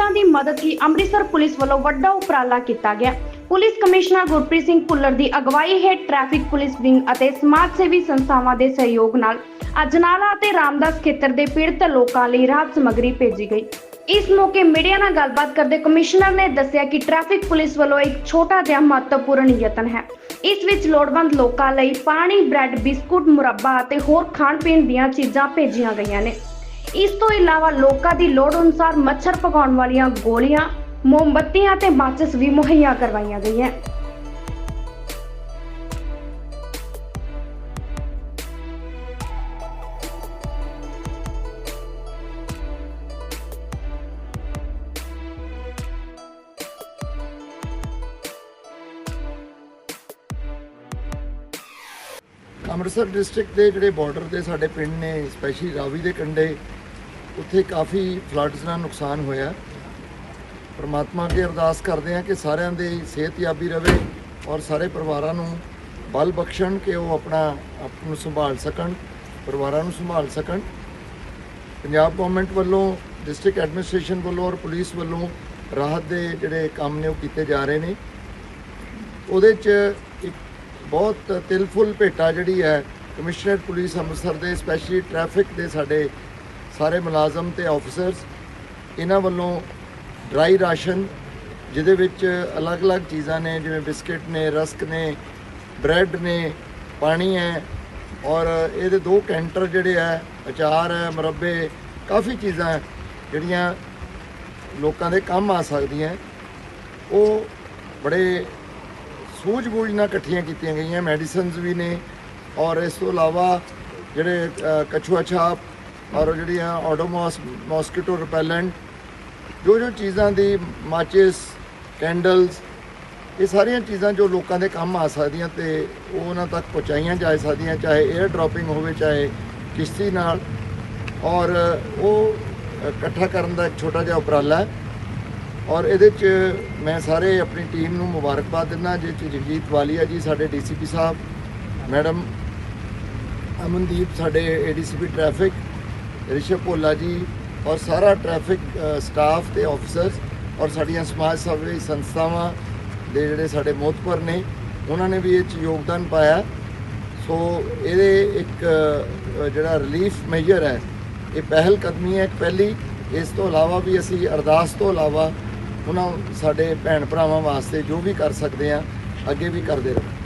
ਪੀੜਤਾਂ ਦੀ ਮਦਦ ਲਈ ਅੰਮ੍ਰਿਤਸਰ ਪੁਲਿਸ ਵੱਲੋਂ ਵੱਡਾ ਉਪਰਾਲਾ ਕੀਤਾ ਗਿਆ। ਪੁਲਿਸ ਕਮਿਸ਼ਨਰ ਗੁਰਪ੍ਰੀਤ ਸਿੰਘ ਭੁੱਲਰ ਦੀ ਅਗਵਾਈ ਹੇਠ ਟ੍ਰੈਫਿਕ ਪੁਲਿਸ ਵਿੰਗ ਅਤੇ ਸਮਾਜ ਸੇਵੀ ਸੰਸਥਾਵਾਂ ਦੇ ਸਹਿਯੋਗ ਨਾਲ ਅਜਨਾਲਾ ਅਤੇ ਰਾਮਦਾਸ ਖੇਤਰ ਦੇ ਪੀੜਤ ਲੋਕਾਂ ਲਈ ਰਾਹਤ ਸਮੱਗਰੀ ਭੇਜੀ ਗਈ। ਇਸ ਮੌਕੇ ਮੀਡੀਆ ਨਾਲ ਗੱਲਬਾਤ ਕਰਦੇ ਕਮਿਸ਼ਨਰ ਨੇ ਦੱਸਿਆ ਕਿ ਟ੍ਰੈਫਿਕ ਪੁਲਿਸ ਵੱਲੋਂ ਇੱਕ ਛੋਟਾ ਜਿਹਾ ਮਹੱਤਵਪੂਰਨ ਯਤਨ ਹੈ। ਇਸ ਵਿੱਚ ਲੋੜਵੰਦ ਲੋਕਾਂ ਲਈ ਪਾਣੀ, ਬ੍ਰੈਡ, ਬਿਸਕੁਟ, ਮੁਰੱਬਾ ਅਤੇ ਹੋਰ ਖਾਣ ਪੀਣ ਦੀਆਂ ਚੀਜ਼ਾਂ ਭੇਜੀਆਂ ਗਈਆਂ ਨੇ। ਇਸ ਤੋਂ ਇਲਾਵਾ ਲੋਕਾਂ ਦੀ ਲੋੜ ਅਨੁਸਾਰ ਮੱਛਰ ਭਗਾਉਣ ਵਾਲੀਆਂ ਗੋਲੀਆਂ, ਮੋਮਬੱਤੀਆਂ ਤੇ ਮਾਚਿਸ ਵੀ ਮੁਹੱਈਆ ਕਰਵਾਈਆਂ ਗਈਆਂ। ਅੰਮ੍ਰਿਤਸਰ ਡਿਸਟ੍ਰਿਕਟ ਦੇ ਜਿਹੜੇ ਬਾਰਡਰ ਦੇ ਸਾਡੇ ਪਿੰਡ ਨੇ, ਸਪੈਸ਼ਲੀ ਰਾਵੀ ਦੇ ਕੰਢੇ ਉੱਥੇ ਕਾਫੀ ਫਲੱਡਸ ਨਾਲ ਨੁਕਸਾਨ ਹੋਇਆ। ਪਰਮਾਤਮਾ ਅੱਗੇ ਅਰਦਾਸ ਕਰਦੇ ਹਾਂ ਕਿ ਸਾਰਿਆਂ ਦੀ ਸਿਹਤਯਾਬੀ ਰਵੇ ਔਰ ਸਾਰੇ ਪਰਿਵਾਰਾਂ ਨੂੰ ਬਲ ਬਖਸ਼ਣ ਕਿ ਉਹ ਆਪਣਾ ਆਪ ਨੂੰ ਸੰਭਾਲ ਸਕਣ, ਪਰਿਵਾਰਾਂ ਨੂੰ ਸੰਭਾਲ ਸਕਣ। ਪੰਜਾਬ ਗਵਰਨਮੈਂਟ ਵੱਲੋਂ ਡਿਸਟ੍ਰਿਕਟ ਐਡਮਿਨਿਸਟ੍ਰੇਸ਼ਨ ਵੱਲੋਂ ਔਰ ਪੁਲਿਸ ਵੱਲੋਂ ਰਾਹਤ ਦੇ ਜਿਹੜੇ ਕੰਮ ਨੇ ਉਹ ਕੀਤੇ ਜਾ ਰਹੇ ਨੇ। ਉਹਦੇ 'ਚ ਇੱਕ ਬਹੁਤ ਤਿਲਫੁਲ ਭੇਟਾ ਜਿਹੜੀ ਹੈ, ਕਮਿਸ਼ਨਰ ਪੁਲਿਸ ਅੰਮ੍ਰਿਤਸਰ ਦੇ ਸਪੈਸ਼ਲੀ ਟ੍ਰੈਫਿਕ ਦੇ ਸਾਡੇ ਸਾਰੇ ਮੁਲਾਜ਼ਮ ਤੇ ਆਫੀਸਰਸ ਇਹਨਾਂ ਵੱਲੋਂ ਡਰਾਈ ਰਾਸ਼ਨ ਜਿਹਦੇ ਵਿੱਚ ਅਲੱਗ-ਅਲੱਗ ਚੀਜ਼ਾਂ ਨੇ ਜਿਵੇਂ ਬਿਸਕਟ ਨੇ ਰਸਕ ਨੇ ਬ੍ਰੈਡ ਨੇ ਪਾਣੀ ਹੈ ਔਰ ਇਹਦੇ ਦੋ ਕੈਂਟਰ ਜਿਹੜੇ ਹੈ ਅਚਾਰ ਹੈ ਮੁਰੱਬੇ ਕਾਫੀ ਚੀਜ਼ਾਂ ਜਿਹੜੀਆਂ ਲੋਕਾਂ ਦੇ ਕੰਮ ਆ ਸਕਦੀਆਂ। ਉਹ ਬੜੇ ਸੂਝ-ਬੂਝ ਨਾਲ ਇਕੱਠੀਆਂ ਕੀਤੀਆਂ ਗਈਆਂ ਮੈਡੀਸਿਨਸ ਵੀ ਨੇ ਔਰ ਇਸ ਤੋਂ ਇਲਾਵਾ ਜਿਹੜੇ ਅ, ਕਛੂਆ ਛਾਪ ਔਰ ਜਿਹੜੀਆਂ ਆਡੋਮੋਸ ਮੋਸਕੀਟੋ ਰਿਪੈਲੈਂਟ ਜੋ ਜੋ ਚੀਜ਼ਾਂ ਦੀ ਮਾਚਿਸ ਕੈਂਡਲਸ ਇਹ ਸਾਰੀਆਂ ਚੀਜ਼ਾਂ ਜੋ ਲੋਕਾਂ ਦੇ ਕੰਮ ਆ ਸਕਦੀਆਂ ਤੇ ਉਹ ਉਹਨਾਂ ਤੱਕ ਪਹੁੰਚਾਈਆਂ ਜਾ ਸਕਦੀਆਂ, ਚਾਹੇ 에ਅਰ ਡ੍ਰੌਪਿੰਗ ਹੋਵੇ, ਚਾਹੇ ਕਿਸ਼ਤੀ ਨਾਲ। ਔਰ ਉਹ ਇਕੱਠਾ ਕਰਨ ਦਾ ਇੱਕ ਛੋਟਾ ਜਿਹਾ ਉਪਰਾਲਾ ਹੈ। ਔਰ ਇਹਦੇ 'ਚ ਮੈਂ ਸਾਰੇ ਆਪਣੀ ਟੀਮ ਨੂੰ ਮੁਬਾਰਕਬਾਦ ਦਿੰਦਾ ਜਿਸ 'ਚ ਜਗਜੀਤ ਵਾਲੀਆ ਜੀ ਸਾਡੇ ਡੀਸੀਪੀ ਸਾਹਿਬ, ਮੈਡਮ ਅਮਨਦੀਪ ਸਾਡੇ ਏਡੀਸੀਪੀ ਟ੍ਰੈਫਿਕ ਰਿਸ਼ਵ ਭੋਲਾ ਜੀ ਔਰ ਸਾਰਾ ਟ੍ਰੈਫਿਕ ਸਟਾਫ ਤੇ ਆਫੀਸਰਸ ਔਰ ਸਾਡੀਆਂ ਸਮਾਜ ਸੇਵੀ ਸੰਸਥਾਵਾਂ ਦੇ ਜਿਹੜੇ ਸਾਡੇ ਮੋਹਤਪਰ ਨੇ, ਉਹਨਾਂ ਨੇ ਵੀ ਇਹ 'ਚ ਯੋਗਦਾਨ ਪਾਇਆ। ਸੋ ਇਹਦੇ ਇੱਕ ਜਿਹੜਾ ਰਿਲੀਫ ਮੈਜ਼ਰ ਹੈ, ਇਹ ਪਹਿਲ ਕਦਮੀ ਹੈ ਇੱਕ ਪਹਿਲੀ। ਇਸ ਤੋਂ ਇਲਾਵਾ ਵੀ ਅਸੀਂ ਅਰਦਾਸ ਤੋਂ ਇਲਾਵਾ ਉਹਨਾਂ ਸਾਡੇ ਭੈਣ ਭਰਾਵਾਂ ਵਾਸਤੇ ਜੋ ਵੀ ਕਰ ਸਕਦੇ ਆ ਅੱਗੇ ਵੀ ਕਰਦੇ ਰਹੋ